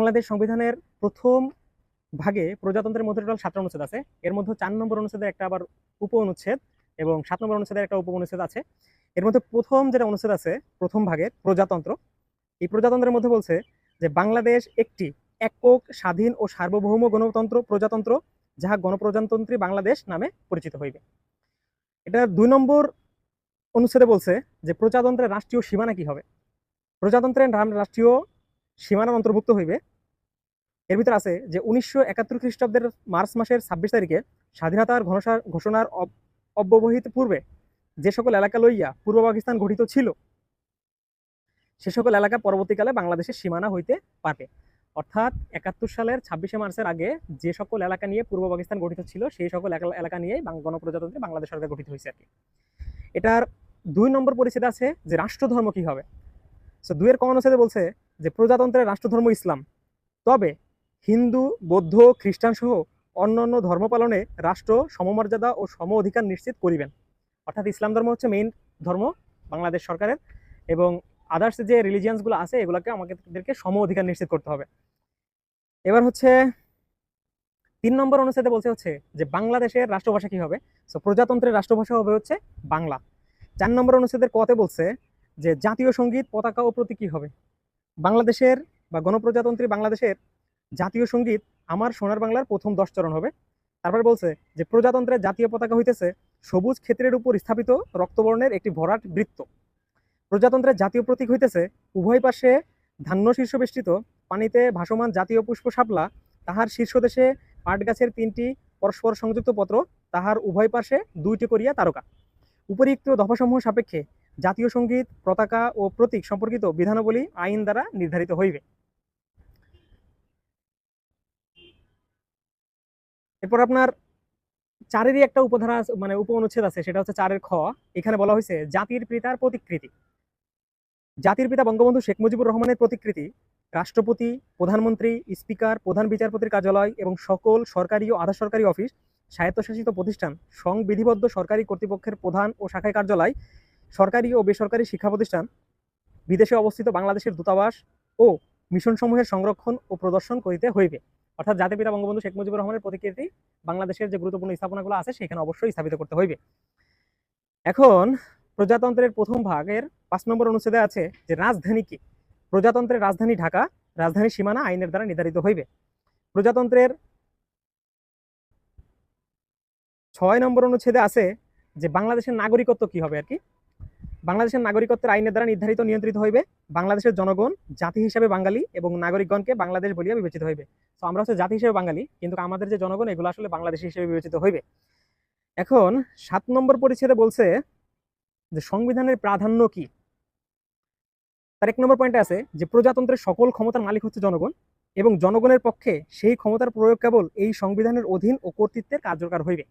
বাংলাদেশ সংবিধানের প্রথম ভাগে প্রজাতন্ত্রের মধ্যে টোটাল সাতটা অনুচ্ছেদ আছে। এর মধ্যে চার নম্বর অনুচ্ছেদের একটা আবার উপ অনুচ্ছেদ এবং সাত নম্বর অনুচ্ছেদের একটা উপ অনুচ্ছেদ আছে। এর মধ্যে প্রথম যেটা অনুচ্ছেদ আছে, প্রথম ভাগের প্রজাতন্ত্র, এই প্রজাতন্ত্রের মধ্যে বলছে যে বাংলাদেশ একটি একক, স্বাধীন ও সার্বভৌম গণতন্ত্র, প্রজাতন্ত্র, যাহা গণপ্রজাতন্ত্রী বাংলাদেশ নামে পরিচিত হইবে। এটা দুই নম্বর অনুচ্ছেদে বলছে যে প্রজাতন্ত্রের রাষ্ট্রীয় সীমানা কি হবে? প্রজাতন্ত্রের রাষ্ট্রীয় সীমানার অন্তর্ভুক্ত হইবে। এর ভিতর আছে যে উনিশশো একাত্তর খ্রিস্টাব্দের মার্চ মাসের ছাব্বিশ তারিখে স্বাধীনতার ঘোষণা- ঘোষণার অব- অব্যবহিত পূর্বে যে সকল এলাকা লইয়া পূর্ব পাকিস্তান গঠিত ছিল, সে সকল এলাকা পরবর্তীকালে বাংলাদেশের সীমানা হইতে পারবে অর্থাৎ একাত্তর সালের ছাব্বিশে মার্চের আগে যে সকল এলাকা নিয়ে পূর্ব পাকিস্তান গঠিত ছিল, সেই সকল এলাকা- এলাকা নিয়ে গণপ্রজাতন্ত্রী বাংলাদেশ সরকার গঠিত হয়েছে আর কি। এটার দুই নম্বর পরিচ্ছেদ আছে যে রাষ্ট্রধর্ম কি হবে? সো দুইয়ের কমন অনুচ্ছেদে বলছে যে প্রজাতন্ত্রের রাষ্ট্রধর্ম ইসলাম। তবে হিন্দু, বৌদ্ধ, খ্রিস্টান সহ অন্যান্য ধর্ম পালনে রাষ্ট্র, সমমর্যাদা ও সম অধিকার নিশ্চিত করিবেন। অর্থাৎ ইসলাম ধর্ম হচ্ছে মেইন ধর্ম বাংলাদেশ সরকারের এবং আদার্স যে রিলিজিয়ানসগুলো আছে, এগুলোকে আমাদেরকে সম অধিকার নিশ্চিত করতে হবে। এবার হচ্ছে, তিন নম্বর অনুচ্ছেদে বলছে হচ্ছে যে বাংলাদেশের রাষ্ট্রভাষা কি হবে? সো প্রজাতন্ত্রের রাষ্ট্রভাষা হবে হচ্ছে বাংলা। চার নম্বর অনুচ্ছেদের কতে বলছে যে জাতীয় সংগীত, পতাকা ও প্রতীক কি হবে? বাংলাদেশের বা গণপ্রজাতন্ত্রী বাংলাদেশের জাতীয় সংগীত আমার সোনার বাংলার প্রথম দশ চরণ হবে। তারপর বলছে যে, প্রজাতন্ত্রের জাতীয় পতাকা হইতেছে সবুজ ক্ষেত্রের উপর স্থাপিত রক্তবর্ণের একটি ভরাট বৃত্ত। প্রজাতন্ত্রের জাতীয় প্রতীক হইতেছে উভয় পাশে ধান্য শীর্ষ বেষ্টিত, পানিতে ভাসমান জাতীয় পুষ্প শাপলা, তাহার শীর্ষদেশে পাট গাছের তিনটি পরস্পর সংযুক্ত পত্র, তাহার উভয় পাশে দুইটি করিয়া তারকা। উপরিক্ত দফাসমূহ সাপেক্ষে জাতীয় সংগীত, পতাকা ও প্রতীক সম্পর্কিত বিধানাবলী আইন দ্বারা নির্ধারিত হইবে। এরপর আপনার চারেরই একটা উপধারা মানে উপ অনুচ্ছেদ আছে, সেটা হচ্ছে চারের খ। এখানে বলা হয়েছে, জাতির পিতার প্রতিকৃতি। জাতির পিতা বঙ্গবন্ধু শেখ মুজিবুর রহমানের প্রতিকৃতি, রাষ্ট্রপতি, প্রধানমন্ত্রী, স্পিকার, প্রধান বিচারপতির কার্যালয় এবং সকল সরকারি ও আধা সরকারি অফিস, স্বায়ত্তশাসিত প্রতিষ্ঠান, সংবিধিবদ্ধ সরকারি কর্তৃপক্ষের প্রধান ও শাখায় কার্যালয়, সরকারি ও বেসরকারি শিক্ষা প্রতিষ্ঠান, বিদেশে অবস্থিত বাংলাদেশের দূতাবাস ও মিশনসমূহের সংরক্ষণ ও প্রদর্শন করিতে হইবে। অর্থাৎ জাতির পিতা বঙ্গবন্ধু শেখ মুজিবুর রহমানের প্রতিকৃতি বাংলাদেশের যে গুরুত্বপূর্ণ স্থাপনাগুলো আছে, সেখানে অবশ্যই স্থাপিত করতে হইবে। এখন প্রজাতন্ত্রের প্রথম ভাগের পাঁচ নম্বর অনুচ্ছেদে আছে যে রাজধানী কি? প্রজাতন্ত্রের রাজধানী ঢাকা রাজধানীর সীমানা আইনের দ্বারা নির্ধারিত হইবে। প্রজাতন্ত্রের ছয় নম্বর অনুচ্ছেদে আছে যে বাংলাদেশের নাগরিকত্ব কি হবে আর কি? বাংলাদেশের নাগরিকত্বের আইনের দ্বারা নির্ধারিত নিয়ন্ত্রিত হইবে বাংলাদেশের জনগণ, জাতি হিসাবে বাঙালি এবং নাগরিকগণকে বাংলাদেশ বলিয়া বিবেচিত হইবে। তো আমরা হচ্ছে জাতি হিসেবে বাঙালি, কিন্তু আমাদের যে জনগণ, এগুলো আসলে বাংলাদেশি হিসেবে বিবেচিত হইবে। এখন, সাত নম্বর পরিচ্ছেদে বলছে যে সংবিধানের প্রাধান্য কি? তার এক নম্বর পয়েন্টে আছে যে প্রজাতন্ত্রের সকল ক্ষমতার মালিক হচ্ছে জনগণ এবং জনগণের পক্ষে সেই ক্ষমতার প্রয়োগ কেবল এই সংবিধানের অধীন ও কর্তৃত্বের কার্যকর হইবে।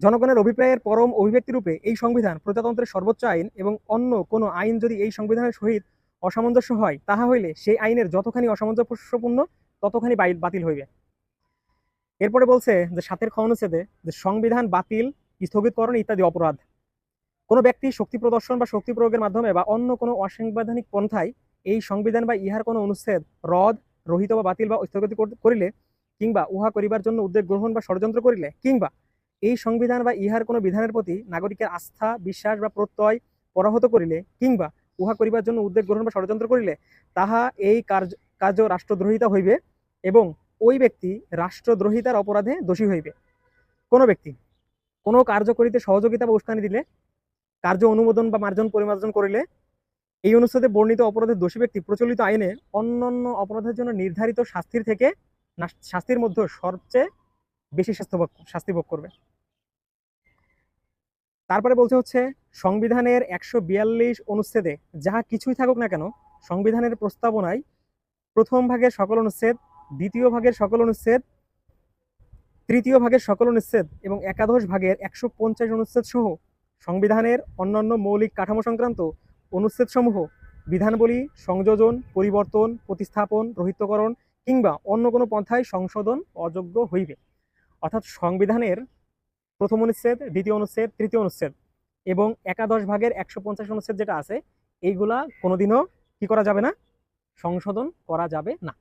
জনগণের অভিপ্রায়ের পরম অভিব্যক্তি রূপে এই সংবিধান প্রজাতন্ত্রের সর্বোচ্চ আইন এবং অন্য কোনো আইন যদি এই সংবিধানের সহিত অসামঞ্জস্য হয়, তাহা হইলে সেই আইনের যতখানি অসামঞ্জস্যপূর্ণ, ততখানি বাতিল হইবে। এরপরে বলছে যে সাতের খ অনুচ্ছেদে যে সংবিধান বাতিল, স্থগিতকরণ ইত্যাদি অপরাধ। কোনো ব্যক্তি শক্তি প্রদর্শন বা শক্তি প্রয়োগের মাধ্যমে বা অন্য কোনো অসাংবিধানিক পন্থায় এই সংবিধান বা ইহার কোনো অনুচ্ছেদ, রদ, রহিত বা বাতিল বা স্থগিত করিলে কিংবা উহা করিবার জন্য উদ্যোগ গ্রহণ বা ষড়যন্ত্র করিলে কিংবা এই সংবিধান বা ইহার কোনো বিধানের প্রতি নাগরিকের আস্থা, বিশ্বাস বা প্রত্যয় পরাহত করিলে কিংবা উহা করিবার জন্য উদ্যোগ গ্রহণ বা ষড়যন্ত্র করিলে তাহা এই কার্য কার্য রাষ্ট্রদ্রোহিতা হইবে এবং ওই ব্যক্তি রাষ্ট্রদ্রোহিতার অপরাধে দোষী হইবে। কোনো ব্যক্তি কোনো কার্য করিতে সহযোগিতা বা উস্কানি দিলে, কার্য অনুমোদন বা মার্জন পরিমার্জন করিলে, এই অনুচ্ছেদে বর্ণিত অপরাধের দোষী ব্যক্তি প্রচলিত আইনে অন্যান্য অপরাধের জন্য নির্ধারিত শাস্তির থেকে, শাস্তির মধ্যে সবচেয়ে বেশি শাস্তি ভোগ করবে। তারপরে বলছে হচ্ছে, সংবিধানের একশো বিয়াল্লিশ অনুচ্ছেদে যাহা কিছুই থাকুক না কেন, সংবিধানের প্রস্তাবনায় প্রথম ভাগের সকল অনুচ্ছেদ, দ্বিতীয় ভাগের সকল অনুচ্ছেদ, তৃতীয় ভাগের সকল অনুচ্ছেদ এবং একাদশ ভাগের একশো পঞ্চাশ অনুচ্ছেদ সহ সংবিধানের অন্যান্য মৌলিক কাঠামো সংক্রান্ত অনুচ্ছেদসমূহ বিধানবলী, সংযোজন, পরিবর্তন, প্রতিস্থাপন, রহিতকরণ কিংবা অন্য কোনো পন্থায় সংশোধন অযোগ্য হইবে। অর্থাৎ সংবিধানের প্রথম অনুচ্ছেদ, দ্বিতীয় অনুচ্ছেদ, তৃতীয় অনুচ্ছেদ এবং একাদশ ভাগের একশো পঞ্চাশ অনুচ্ছেদ যেটা আছে, এইগুলা কোনোদিনও কি করা যাবে না? সংশোধন করা যাবে না।